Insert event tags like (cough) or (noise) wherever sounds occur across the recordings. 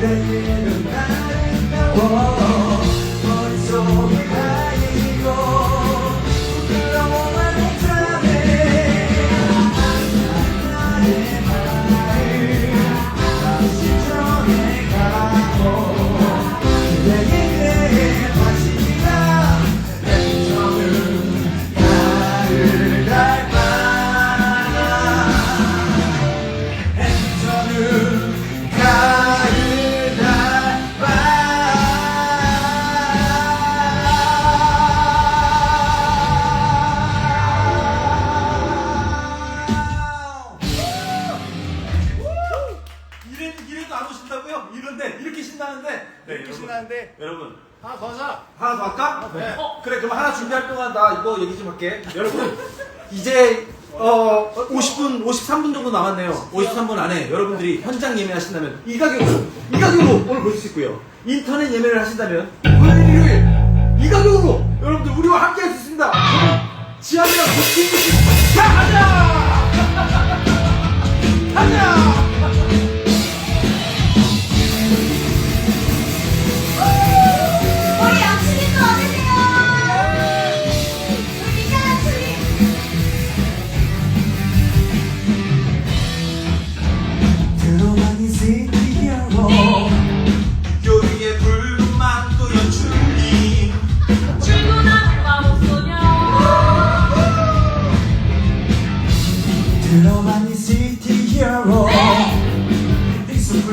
그 하나 더 하자. 하나 더 할까? 네. 어 그래 그럼 하나 준비할 동안 나 이거 얘기 좀 할게. 여러분 (laughs) 이제 어 50분 53분 정도 남았네요. 53분 안에 여러분들이 현장 예매 하신다면 이 가격으로 이 가격으로 오늘 볼수 있고요. 인터넷 예매를 하신다면 토요일 일요일 이 가격으로 여러분들 우리와 함께 할 수 있습니다. 저는 도끼님 자 가자 가자.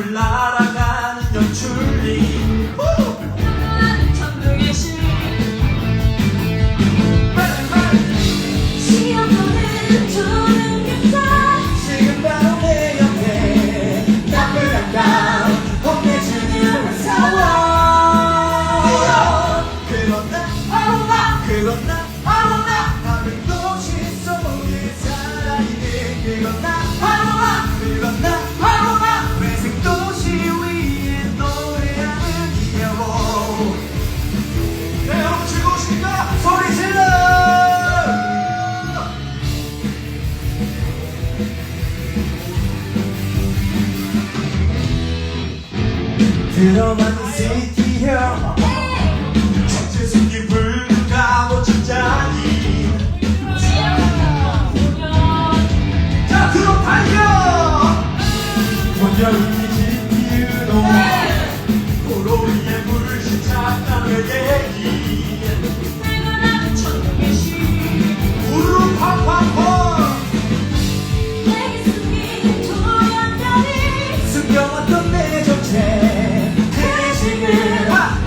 네. 들어가는 시티요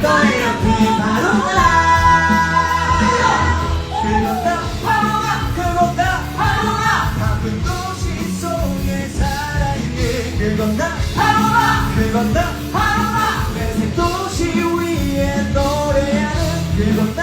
너의 옆에 바로 나 그건 나 바로 나 그건 나 바로 나 바쁜 도시 속에 살아있는 그건 나 바로 나 그건 나 바로 나 회색 도시 위에 노래하는 그건 나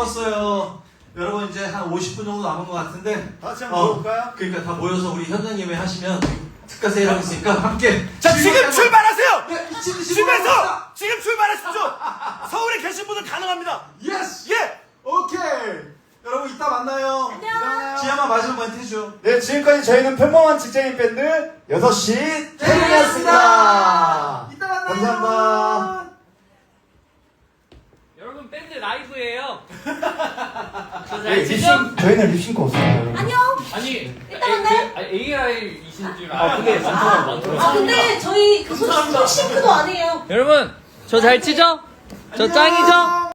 즐거웠어요 여러분 이제 한 50분 정도 남은 것 같은데 다 같이 한번 모여볼까요? 그러니까 다 모여서 우리 현장 예매 하시면 특가 세일하고 있으니까 함께 자 지금 출발하세요. 네, 미친 듯이 집에서. 지금 출발하십시오. 서울에 계신 분들 가능합니다. 예스 예. 오케이 여러분 이따 만나요 안녕. 지아마 마지막 멘트 해줘 네, 지금까지 저희는 평범한 직장인 밴드 6시 퇴근이었습니다. 이따 만나요 감사합니다. 여러분 밴드 라이브예요. 네, 립싱, 저희는 립싱크 없습니다. 여러분. 안녕. 아니 이따 만나요. AI이신 줄아 그게 진짜 아 근데 저희 그 손, 손 싱크도 아니에요 여러분 저 잘 치죠? 저 짱이죠?